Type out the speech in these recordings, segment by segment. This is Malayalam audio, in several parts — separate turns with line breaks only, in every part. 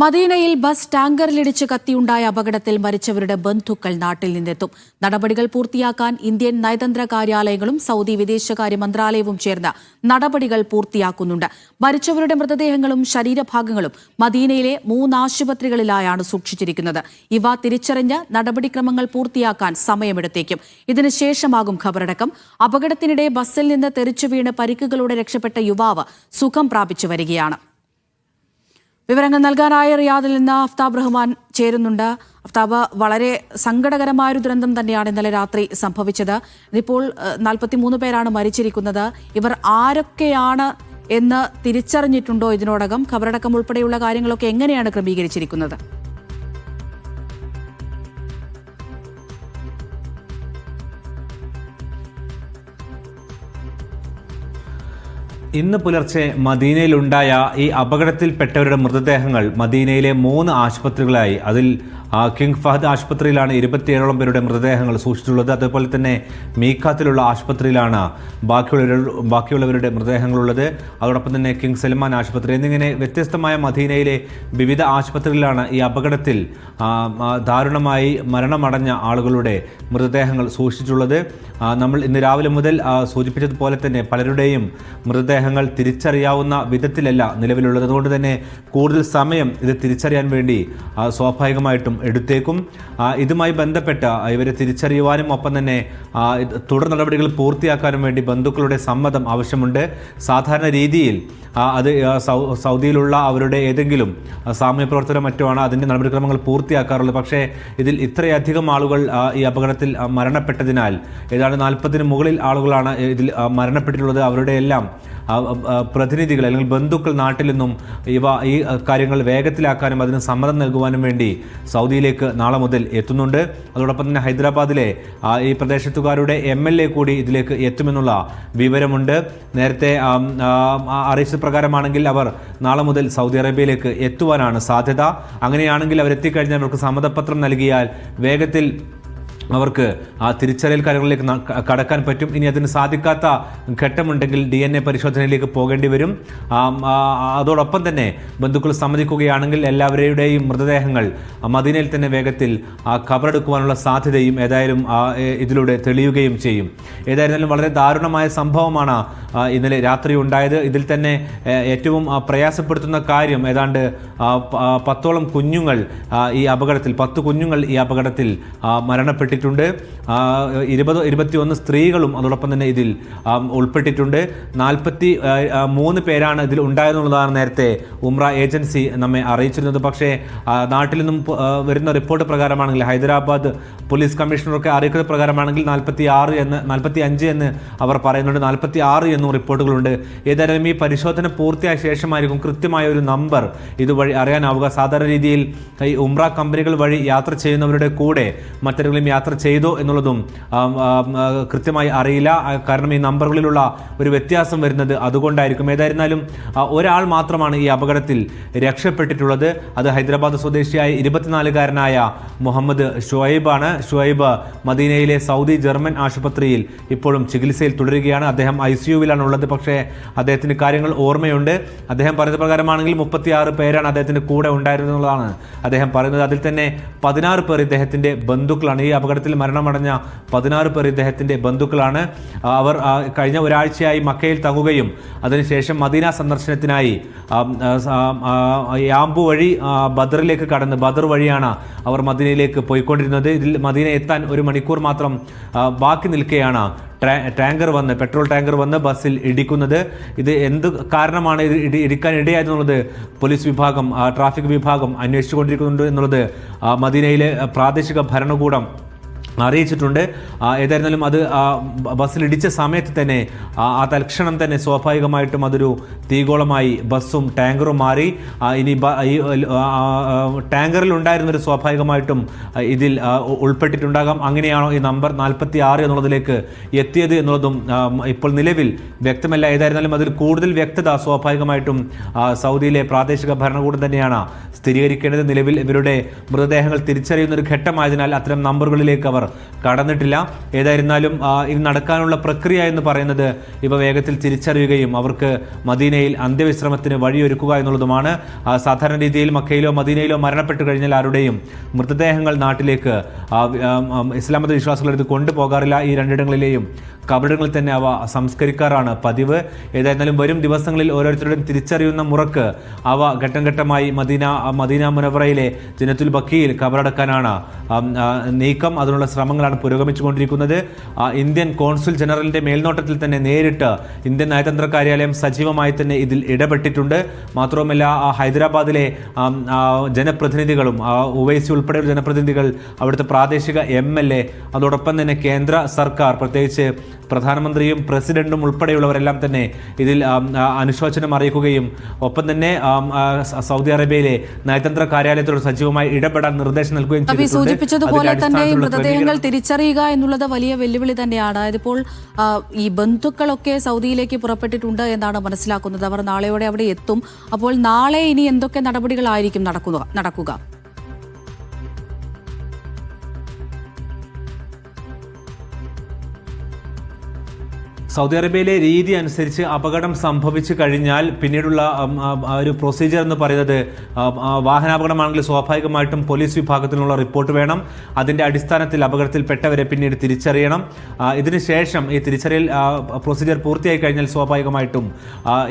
മദീനയിൽ ബസ് ടാങ്കറിലിടിച്ച് കത്തിയുണ്ടായ അപകടത്തിൽ മരിച്ചവരുടെ ബന്ധുക്കൾ നാട്ടിൽ നിന്നെത്തും. നടപടികൾ പൂർത്തിയാക്കാൻ ഇന്ത്യൻ നയതന്ത്ര കാര്യാലയങ്ങളും സൗദി വിദേശകാര്യ മന്ത്രാലയവും ചേർന്ന് നടപടികൾ പൂർത്തിയാക്കുന്നുണ്ട്. മരിച്ചവരുടെ മൃതദേഹങ്ങളും ശരീരഭാഗങ്ങളും മദീനയിലെ മൂന്ന് ആശുപത്രികളിലായാണ് സൂക്ഷിച്ചിരിക്കുന്നത്. ഇവ തിരിച്ചറിഞ്ഞ് നടപടിക്രമങ്ങൾ പൂർത്തിയാക്കാൻ സമയമെടുത്തേക്കും. ഇതിനുശേഷമാകും ഖബറടക്കം. അപകടത്തിനിടെ ബസ്സിൽ നിന്ന് തെറിച്ചു വീണ് പരിക്കുകളോടെ രക്ഷപ്പെട്ട യുവാവ് സുഖം പ്രാപിച്ചു വരികയാണ്. വിവരങ്ങൾ നൽകാനായ റിയാദിൽ നിന്ന് അഫ്താബ് റഹ്മാൻ ചേരുന്നുണ്ട്. അഫ്താബ് വളരെ സങ്കടകരമായ ഒരു ദുരന്തം തന്നെയാണ് ഇന്നലെ രാത്രി സംഭവിച്ചത്. ഇതിപ്പോൾ നാൽപ്പത്തിമൂന്ന് പേരാണ് മരിച്ചിരിക്കുന്നത്. ഇവർ ആരൊക്കെയാണ് എന്ന് തിരിച്ചറിഞ്ഞിട്ടുണ്ടോ ഇതിനോടകം? ഖബറടക്കം ഉൾപ്പെടെയുള്ള കാര്യങ്ങളൊക്കെ എങ്ങനെയാണ് ക്രമീകരിച്ചിരിക്കുന്നത്?
ഇന്ന് പുലർച്ചെ മദീനയിലുണ്ടായ ഈ അപകടത്തിൽപ്പെട്ടവരുടെ മൃതദേഹങ്ങൾ മദീനയിലെ മൂന്ന് ആശുപത്രികളായി. അതിൽ കിങ് ഫഹദ് ആശുപത്രിയിലാണ് ഇരുപത്തിയേഴോളം പേരുടെ മൃതദേഹങ്ങൾ സൂക്ഷിച്ചിട്ടുള്ളത്. അതുപോലെ തന്നെ മീക്കാത്തിലുള്ള ആശുപത്രിയിലാണ് ബാക്കിയുള്ള ബാക്കിയുള്ളവരുടെ മൃതദേഹങ്ങളുള്ളത്. അതോടൊപ്പം തന്നെ കിങ് സൽമാൻ ആശുപത്രി എന്നിങ്ങനെ വ്യത്യസ്തമായ മദീനയിലെ വിവിധ ആശുപത്രിയിലാണ് ഈ അപകടത്തിൽ ദാരുണമായി മരണമടഞ്ഞ ആളുകളുടെ മൃതദേഹങ്ങൾ സൂക്ഷിച്ചിട്ടുള്ളത്. നമ്മൾ ഇന്ന് രാവിലെ മുതൽ സൂചിപ്പിച്ചതുപോലെ തന്നെ പലരുടെയും മൃതദേഹങ്ങൾ തിരിച്ചറിയാവുന്ന വിധത്തിലല്ല നിലവിലുള്ളത്. അതുകൊണ്ട് തന്നെ കൂടുതൽ സമയം ഇത് തിരിച്ചറിയാൻ വേണ്ടി സ്വാഭാവികമായിട്ടും എടുത്തേക്കും. ഇതുമായി ബന്ധപ്പെട്ട ഇവരെ തിരിച്ചറിയുവാനും ഒപ്പം തന്നെ തുടർ നടപടികൾ പൂർത്തിയാക്കാനും വേണ്ടി ബന്ധുക്കളുടെ സമ്മതം ആവശ്യമുണ്ട്. സാധാരണ രീതിയിൽ അത് സൗദിയിലുള്ള അവരുടെ ഏതെങ്കിലും ആ, സാമൂഹ്യ പ്രവർത്തനം മറ്റുമാണ് അതിന്റെ നടപടിക്രമങ്ങൾ പൂർത്തിയാക്കാറുള്ളത്. പക്ഷേ ഇതിൽ ഇത്രയധികം ആളുകൾ ഈ അപകടത്തിൽ മരണപ്പെട്ടതിനാൽ ഏതാണ്ട് നാൽപ്പതിന് മുകളിൽ ആളുകളാണ് ഇതിൽ മരണപ്പെട്ടിട്ടുള്ളത്. അവരുടെ എല്ലാം പ്രതിനിധികൾ അല്ലെങ്കിൽ ബന്ധുക്കൾ നാട്ടിൽ നിന്നും ഇവ ഈ കാര്യങ്ങൾ വേഗത്തിലാക്കാനും അതിന് സമ്മതം നൽകുവാനും വേണ്ടി സൗദിയിലേക്ക് നാളെ മുതൽ എത്തുന്നുണ്ട്. അതോടൊപ്പം തന്നെ ഹൈദരാബാദിലെ ഈ പ്രദേശത്തുകാരുടെ എം എൽ എ കൂടി ഇതിലേക്ക് എത്തുമെന്നുള്ള വിവരമുണ്ട്. നേരത്തെ അറിയിച്ച പ്രകാരമാണെങ്കിൽ അവർ നാളെ മുതൽ സൗദി അറേബ്യയിലേക്ക് എത്തുവാനാണ് സാധ്യത. അങ്ങനെയാണെങ്കിൽ അവരെത്തിക്കഴിഞ്ഞാൽ അവർക്ക് സമ്മതപത്രം നൽകിയാൽ വേഗത്തിൽ അവർക്ക് ആ തിരിച്ചറിയൽ കാര്യങ്ങളിലേക്ക് കടക്കാൻ പറ്റും. ഇനി അതിന് സാധിക്കാത്ത ഘട്ടമുണ്ടെങ്കിൽ ഡി എൻ എ പരിശോധനയിലേക്ക് പോകേണ്ടി വരും. അതോടൊപ്പം തന്നെ ബന്ധുക്കൾ സമ്മതിക്കുകയാണെങ്കിൽ എല്ലാവരുടെയും മൃതദേഹങ്ങൾ മദീനയിൽ തന്നെ വേഗത്തിൽ ആ, കബറെടുക്കുവാനുള്ള സാധ്യതയും ഏതായാലും ഇതിലൂടെ തെളിയുകയും ചെയ്യും. ഏതായിരുന്നാലും വളരെ ദാരുണമായ സംഭവമാണ് ഇന്നലെ രാത്രി ഉണ്ടായത്. ഇതിൽ തന്നെ ഏറ്റവും പ്രയാസപ്പെടുത്തുന്ന കാര്യം ഏതാണ്ട് പത്തോളം കുഞ്ഞുങ്ങൾ ഈ അപകടത്തിൽ പത്ത് കുഞ്ഞുങ്ങൾ ഈ അപകടത്തിൽ ആ, മരണപ്പെട്ടിട്ടുണ്ട് ആ, ഇരുപത് ഇരുപത്തിയൊന്ന് സ്ത്രീകളും അതോടൊപ്പം തന്നെ ഇതിൽ ഉൾപ്പെട്ടിട്ടുണ്ട്. നാൽപ്പത്തി മൂന്ന് പേരാണ് ഇതിൽ ഉണ്ടായെന്നുള്ളതാണ് നേരത്തെ ഉംറ ഏജൻസി നമ്മെ അറിയിച്ചിരുന്നത്. പക്ഷേ നാട്ടിൽ നിന്നും വരുന്ന റിപ്പോർട്ട് പ്രകാരമാണെങ്കിൽ ഹൈദരാബാദ് പോലീസ് കമ്മീഷണറൊക്കെ അറിയിക്കുന്ന പ്രകാരമാണെങ്കിൽ നാൽപ്പത്തി ആറ് എന്ന് നാൽപ്പത്തി അഞ്ച് എന്ന് അവർ പറയുന്നുണ്ട്. നാൽപ്പത്തി ആറ് എന്നും റിപ്പോർട്ടുകളുണ്ട്. ഏതായാലും ഈ പരിശോധന പൂർത്തിയായ ശേഷമായിരിക്കും കൃത്യമായ ഒരു നമ്പർ ഇതുവഴി അറിയാനാവുക. സാധാരണ രീതിയിൽ ഈ ഉംറ കമ്പനികൾ വഴി യാത്ര ചെയ്യുന്നവരുടെ കൂടെ മറ്റെന്തെങ്കിലും യാത്ര ചെയ്തോ എന്നുള്ളതും കൃത്യമായി അറിയില്ല. കാരണം ഈ നമ്പറുകളിലുള്ള ഒരു വ്യത്യാസം വരുന്നത് അതുകൊണ്ടായിരിക്കും. ഏതായിരുന്നാലും ഒരാൾ മാത്രമാണ് ഈ അപകടത്തിൽ രക്ഷപ്പെട്ടിട്ടുള്ളത്. അത് ഹൈദരാബാദ് സ്വദേശിയായ ഇരുപത്തിനാലുകാരനായ മുഹമ്മദ് ഷുഹൈബാണ് ഷുഹൈബ് മദീനയിലെ സൗദി ജർമ്മൻ ആശുപത്രിയിൽ ഇപ്പോഴും ചികിത്സയിൽ തുടരുകയാണ്. അദ്ദേഹം ഐ സി യുവിലാണ് ഉള്ളത് പക്ഷേ അദ്ദേഹത്തിന് കാര്യങ്ങൾ ഓർമ്മയുണ്ട്. അദ്ദേഹം പറയുന്ന പ്രകാരമാണെങ്കിൽ മുപ്പത്തിയാറ് പേരാണ് അദ്ദേഹത്തിന്റെ കൂടെ ഉണ്ടായിരുന്നതാണ് അദ്ദേഹം പറയുന്നത്. അതിൽ തന്നെ പതിനാറ് പേർ ഇദ്ദേഹത്തിന്റെ ബന്ധുക്കളാണ്. ഈ അപകടത്തിൽ മരണമടഞ്ഞ പതിനാറ് പേർ ഇദ്ദേഹത്തിന്റെ ബന്ധുക്കളാണ്. അവർ കഴിഞ്ഞ ഒരാഴ്ചയായി മക്കയിൽ തങ്ങുകയും അതിനുശേഷം മദീന സന്ദർശനത്തിനായി യാമ്പു വഴി ബദറിലേക്ക് കടന്ന് ബദർ വഴിയാണ് അവർ മദീനയിലേക്ക് പോയിക്കൊണ്ടിരുന്നത്. ഇതിൽ മദീന എത്താൻ ഒരു മണിക്കൂർ മാത്രം ബാക്കി നിൽക്കുകയാണ് ടാങ്കർ വന്ന് പെട്രോൾ ടാങ്കർ വന്ന് ബസ്സിൽ ഇടിക്കുന്നത്. ഇത് എന്ത് കാരണമാണ് ഇത് ഇടി ഇടിക്കാൻ ഇടയായതെന്നുള്ളത് പോലീസ് വിഭാഗം ട്രാഫിക് വിഭാഗം അന്വേഷിച്ചുകൊണ്ടിരിക്കുന്നുണ്ട് എന്നുള്ളത് മദീനയിലെ പ്രാദേശിക ഭരണകൂടം അറിയിച്ചിട്ടുണ്ട്. ഏതായിരുന്നാലും അത് ആ, ബസ്സിലിടിച്ച സമയത്ത് തന്നെ ആ തൽക്ഷണം തന്നെ സ്വാഭാവികമായിട്ടും അതൊരു തീകോളമായി ബസ്സും ടാങ്കറും മാറി. ഇനി ടാങ്കറിൽ ഉണ്ടായിരുന്നൊരു സ്വാഭാവികമായിട്ടും ഇതിൽ ഉൾപ്പെട്ടിട്ടുണ്ടാകാം. അങ്ങനെയാണോ ഈ നമ്പർ നാൽപ്പത്തി ആറ് എന്നുള്ളതിലേക്ക് എത്തിയത് എന്നുള്ളതും ഇപ്പോൾ നിലവിൽ വ്യക്തമല്ല. ഏതായിരുന്നാലും അതിൽ കൂടുതൽ വ്യക്തത സ്വാഭാവികമായിട്ടും സൗദിയിലെ പ്രാദേശിക ഭരണകൂടം തന്നെയാണ് സ്ഥിരീകരിക്കേണ്ടത്. നിലവിൽ ഇവരുടെ മൃതദേഹങ്ങൾ തിരിച്ചറിയുന്ന ഒരു ഘട്ടമായതിനാൽ അത്തരം നമ്പറുകളിലേക്ക് അവർ കടന്നിട്ടില്ല. ഏതായിരുന്നാലും ഇത് നടക്കാനുള്ള പ്രക്രിയ എന്ന് പറയുന്നത് ഇവ വേഗത്തിൽ തിരിച്ചറിയുകയും അവർക്ക് മദീനയിൽ അന്ത്യവിശ്രമത്തിന് വഴിയൊരുക്കുക എന്നുള്ളതുമാണ്. സാധാരണ രീതിയിൽ മക്കയിലോ മദീനയിലോ മരണപ്പെട്ടു കഴിഞ്ഞാൽ ആരുടെയും മൃതദേഹങ്ങൾ നാട്ടിലേക്ക് ഇസ്ലാമത വിശ്വാസികളെടുത്ത് കൊണ്ടുപോകാറില്ല. ഈ രണ്ടിടങ്ങളിലെയും കബറിടങ്ങളിൽ തന്നെ അവ സംസ്കരിക്കാറാണ് പതിവ്. ഏതായിരുന്നാലും വരും ദിവസങ്ങളിൽ ഓരോരുത്തരുടെയും തിരിച്ചറിയുന്ന മുറക്ക് അവ ഘട്ടം ഘട്ടമായി മദീന മദീന മുനവറയിലെ ജനത്തുൽ ബക്കിയിൽ കബറടക്കാനാണ്. നീക്കം അതിനുള്ള ശ്രമങ്ങളാണ് പുരോഗമിച്ചുകൊണ്ടിരിക്കുന്നത്. ഇന്ത്യൻ കോൺസുൽ ജനറലിന്റെ മേൽനോട്ടത്തിൽ തന്നെ നേരിട്ട് ഇന്ത്യൻ നയതന്ത്ര കാര്യാലയം സജീവമായി തന്നെ ഇതിൽ ഇടപെട്ടിട്ടുണ്ട്. മാത്രവുമല്ല ഹൈദരാബാദിലെ ജനപ്രതിനിധികളും ഉവൈസി ഉൾപ്പെടെയുള്ള ജനപ്രതിനിധികൾ അവിടുത്തെ പ്രാദേശിക എം എൽ എ അതോടൊപ്പം തന്നെ കേന്ദ്ര സർക്കാർ പ്രത്യേകിച്ച് പ്രധാനമന്ത്രിയും പ്രസിഡന്റും ഉൾപ്പെടെയുള്ളവരെല്ലാം തന്നെ ഇതിൽ അനുശോചനം അറിയിക്കുകയും ഒപ്പം തന്നെ സൗദി അറേബ്യയിലെ നയതന്ത്ര കാര്യാലയത്തോട് സജീവമായി ഇടപെടാൻ നിർദ്ദേശം നൽകുകയും
സൂചിപ്പിച്ചതുപോലെ തന്നെ മൃതദേഹങ്ങൾ തിരിച്ചറിയുക എന്നുള്ളത് വലിയ വെല്ലുവിളി തന്നെയാണ്. അതായത് ഇപ്പോൾ ഈ ബന്ധുക്കളൊക്കെ സൗദിയിലേക്ക് പുറപ്പെട്ടിട്ടുണ്ട് എന്നാണ് മനസ്സിലാക്കുന്നത്. അവർ നാളെയോടെ അവിടെ എത്തും. അപ്പോൾ നാളെ ഇനി എന്തൊക്കെ നടപടികളായിരിക്കും നടക്കുക നടക്കുക?
സൗദി അറേബ്യയിലെ രീതി അനുസരിച്ച് അപകടം സംഭവിച്ചു കഴിഞ്ഞാൽ പിന്നീടുള്ള ഒരു പ്രൊസീജിയർ എന്ന് പറയുന്നത് വാഹനാപകടമാണെങ്കിൽ സ്വാഭാവികമായിട്ടും പോലീസ് വിഭാഗത്തിനുള്ള റിപ്പോർട്ട് വേണം. അതിന്റെ അടിസ്ഥാനത്തിൽ അപകടത്തിൽപ്പെട്ടവരെ പിന്നീട് തിരിച്ചറിയണം. ഇതിനുശേഷം ഈ തിരിച്ചറിയൽ പ്രൊസീജിയർ പൂർത്തിയായി കഴിഞ്ഞാൽ സ്വാഭാവികമായിട്ടും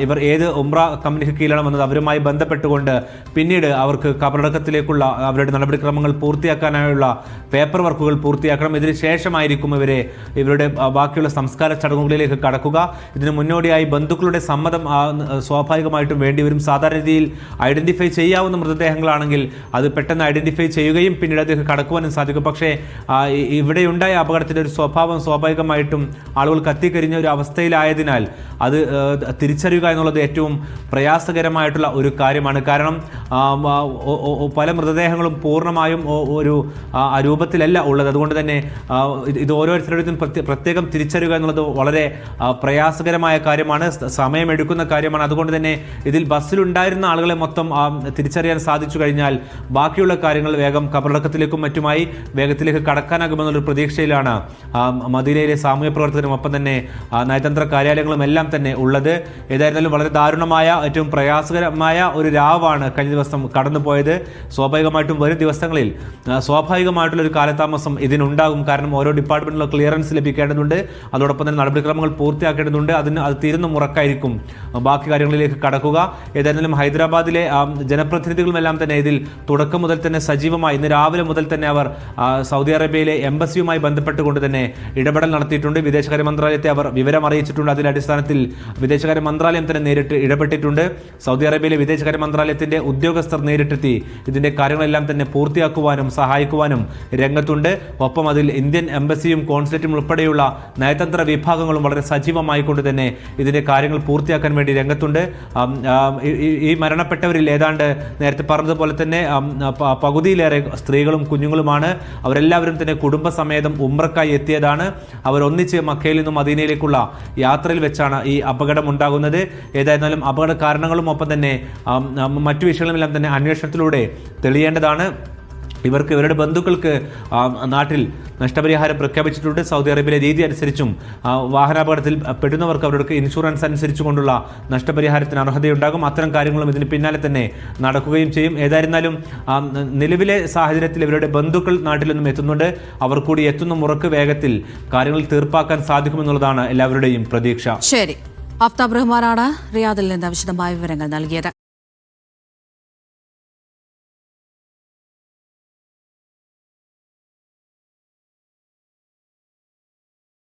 ഇവർ ഏത് ഉംറ കമ്പനിക്ക് കീഴിലാണ് വന്നത് അവരുമായി ബന്ധപ്പെട്ടുകൊണ്ട് പിന്നീട് അവർക്ക് കബറടക്കത്തിലേക്കുള്ള അവരുടെ നടപടിക്രമങ്ങൾ പൂർത്തിയാക്കാനായുള്ള പേപ്പർ വർക്കുകൾ പൂർത്തിയാക്കണം. ഇതിനുശേഷമായിരിക്കും ഇവരെ ഇവരുടെ ബാക്കിയുള്ള സംസ്കാര ചടങ്ങുകളിലേക്ക് കടക്കുക. ഇതിന് മുന്നോടിയായി ബന്ധുക്കളുടെ സമ്മതം സ്വാഭാവികമായിട്ടും വേണ്ടിവരും. സാധാരണ രീതിയിൽ ഐഡന്റിഫൈ ചെയ്യാവുന്ന മൃതദേഹങ്ങളാണെങ്കിൽ അത് പെട്ടെന്ന് ഐഡന്റിഫൈ ചെയ്യുകയും പിന്നീട് അതിലേക്ക് കടക്കുവാനും സാധിക്കും. പക്ഷേ ഇവിടെയുണ്ടായ അപകടത്തിന്റെ ഒരു സ്വഭാവം സ്വാഭാവികമായിട്ടും ആളുകൾ കത്തിക്കരിഞ്ഞ ഒരു അവസ്ഥയിലായതിനാൽ അത് തിരിച്ചറിയുക എന്നുള്ളത് ഏറ്റവും പ്രയാസകരമായിട്ടുള്ള ഒരു കാര്യമാണ്. കാരണം പല മൃതദേഹങ്ങളും പൂർണമായും ഒരു രൂപത്തിലല്ല ഉള്ളത്. അതുകൊണ്ട് തന്നെ ഇത് ഓരോരുത്തരുടെയും പ്രത്യേകം തിരിച്ചറിയുക എന്നുള്ളത് വളരെ പ്രയാസകരമായ കാര്യമാണ് സമയമെടുക്കുന്ന കാര്യമാണ്. അതുകൊണ്ട് തന്നെ ഇതിൽ ബസ്സിലുണ്ടായിരുന്ന ആളുകളെ മൊത്തം തിരിച്ചറിയാൻ സാധിച്ചു കഴിഞ്ഞാൽ ബാക്കിയുള്ള കാര്യങ്ങൾ വേഗം കബറടക്കത്തിലേക്കും മറ്റുമായി വേഗത്തിലേക്ക് കടക്കാനാകുമെന്നുള്ളൊരു പ്രതീക്ഷയിലാണ് മദീനയിലെ സാമൂഹ്യ പ്രവർത്തകരും ഒപ്പം തന്നെ നയതന്ത്ര കാര്യാലയങ്ങളും എല്ലാം തന്നെ ഉള്ളത്. ഏതായിരുന്നാലും വളരെ ദാരുണമായ ഏറ്റവും പ്രയാസകരമായ ഒരു രാവാണ് കഴിഞ്ഞ ദിവസം കടന്നുപോയത്. സ്വാഭാവികമായിട്ടും വരും ദിവസങ്ങളിൽ സ്വാഭാവികമായിട്ടുള്ള ഒരു കാലതാമസം ഇതിനുണ്ടാകും. കാരണം ഓരോ ഡിപ്പാർട്ട്മെന്റിലും ക്ലിയറൻസ് ലഭിക്കേണ്ടതുണ്ട്. അതോടൊപ്പം തന്നെ നടപടിക്രമങ്ങൾ പൂർത്തിയാക്കേണ്ടതുണ്ട്. അതിന് അത് തീരുന്ന മുറക്കായിരിക്കും. ബാക്കി കാര്യങ്ങളിലേക്ക് കടക്കുക. ഏതായിരുന്നാലും ഹൈദരാബാദിലെ ജനപ്രതിനിധികളുമെല്ലാം തന്നെ ഇതിൽ തുടക്കം മുതൽ തന്നെ സജീവമായി ഇന്ന് രാവിലെ മുതൽ തന്നെ അവർ സൗദി അറേബ്യയിലെ എംബസിയുമായി ബന്ധപ്പെട്ടുകൊണ്ട് തന്നെ ഇടപെടൽ നടത്തിയിട്ടുണ്ട്. വിദേശകാര്യ മന്ത്രാലയത്തെ അവർ വിവരം അറിയിച്ചിട്ടുണ്ട്. അതിന്റെ അടിസ്ഥാനത്തിൽ വിദേശകാര്യ മന്ത്രാലയം തന്നെ നേരിട്ട് ഇടപെട്ടിട്ടുണ്ട്. സൗദി അറേബ്യയിലെ വിദേശകാര്യ മന്ത്രാലയത്തിന്റെ ഉദ്യോഗസ്ഥർ നേരിട്ടെത്തി ഇതിന്റെ കാര്യങ്ങളെല്ലാം തന്നെ പൂർത്തിയാക്കുവാനും സഹായിക്കുവാനും രംഗത്തുണ്ട്. ഒപ്പം അതിൽ ഇന്ത്യൻ എംബസിയും കോൺസുലേറ്റും ഉൾപ്പെടെയുള്ള നയതന്ത്ര വിഭാഗങ്ങളും വളരെ സജീവമായി കൊണ്ട് തന്നെ ഇതിന്റെ കാര്യങ്ങൾ പൂർത്തിയാക്കാൻ വേണ്ടി രംഗത്തുണ്ട്. ഈ- മരണപ്പെട്ടവരിൽ ഏതാണ്ട് നേരത്തെ പറഞ്ഞതുപോലെ തന്നെ പകുതിയിലേറെ സ്ത്രീകളും കുഞ്ഞുങ്ങളുമാണ്. അവരെല്ലാവരും തന്നെ കുടുംബസമേതം ഉമ്രക്കായി എത്തിയതാണ്. അവർ ഒന്നിച്ച് മക്കയിൽ നിന്നും മദീനയിലേക്കുള്ള യാത്രയിൽ വെച്ചാണ് ഈ അപകടം ഉണ്ടാകുന്നത്. ഏതായിരുന്നാലും അപകട കാരണങ്ങളും ഒപ്പം തന്നെ മറ്റു വിഷയങ്ങളുമെല്ലാം തന്നെ അന്വേഷണത്തിലൂടെ തെളിയേണ്ടതാണ്. ഇവർക്ക് ഇവരുടെ ബന്ധുക്കൾക്ക് നാട്ടിൽ നഷ്ടപരിഹാരം പ്രഖ്യാപിച്ചിട്ടുണ്ട്. സൗദി അറേബ്യയിലെ രീതി അനുസരിച്ചും വാഹനാപകടത്തിൽ പെടുന്നവർക്ക് അവരുടെ ഇൻഷുറൻസ് അനുസരിച്ചുകൊണ്ടുള്ള നഷ്ടപരിഹാരത്തിന് അർഹതയുണ്ടാകും. അത്തരം കാര്യങ്ങളും ഇതിന് പിന്നാലെ തന്നെ നടക്കുകയും ചെയ്യും. ഏതായിരുന്നാലും നിലവിലെ സാഹചര്യത്തിൽ ഇവരുടെ ബന്ധുക്കൾ നാട്ടിൽ നിന്നും എത്തുന്നുണ്ട്. അവർ കൂടി എത്തുന്ന മുറക്ക് വേഗത്തിൽ കാര്യങ്ങൾ തീർപ്പാക്കാൻ സാധിക്കുമെന്നുള്ളതാണ് എല്ലാവരുടെയും പ്രതീക്ഷ.
ശരി. ആഫ്താബ് റഹ്മാനാണ് റിയാദിൽ നിന്ന് വിശദമായ വിവരങ്ങൾ നൽകിയത്.